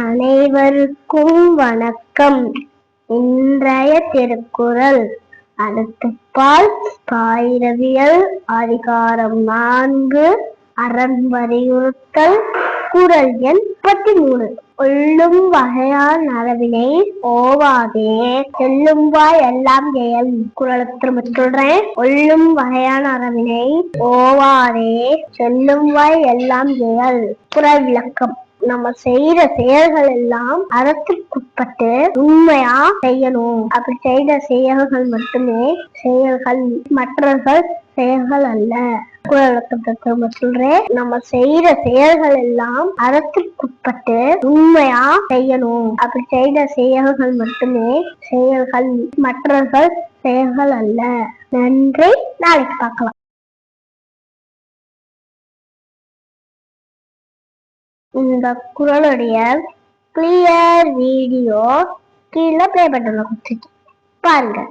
அனைவருக்கும் வணக்கம். இன்றைய திருக்குறள் அடுத்தப்பால் பாயிரவியல் அதிகாரம் நான்கு அறம் வலியுறுத்தல் குரல் எண் முப்பத்தி மூணு ஒள்ளும் வகையால் நரவினை ஓவாதே. செல்லும் வாய் எல்லாம் செயல் குரலை திரும்ப சொல்றேன். ஒள்ளும் வகையான அறவினை ஓவாதே. செல்லும் வாய் எல்லாம் செயல் குரல் விளக்கம். நம்ம செய்யற செயல்கள் எல்லாம் அறத்துக்குட்பட்டு உண்மையா செய்யணும். அப்படி செய்த செயல்கள் மட்டுமே செயல்கள் மற்றவர்கள் செயல்கள் அல்ல. குரல் திரும்ப சொல்றேன். நம்ம செய்யற செயல்கள் எல்லாம் அறத்துக்குட்பட்டு உண்மையா செய்யணும். அப்படி செய்த செயல்கள் மட்டுமே செயல்கள் மற்றவர்கள் செயல்கள் அல்ல. நன்றி. நாளைக்கு பார்க்கலாம். இந்த குரலுடைய கிளியர் வீடியோ கீழே ப்ளே பட்டனில் கொடுத்துருக்கேன். பாருங்கள்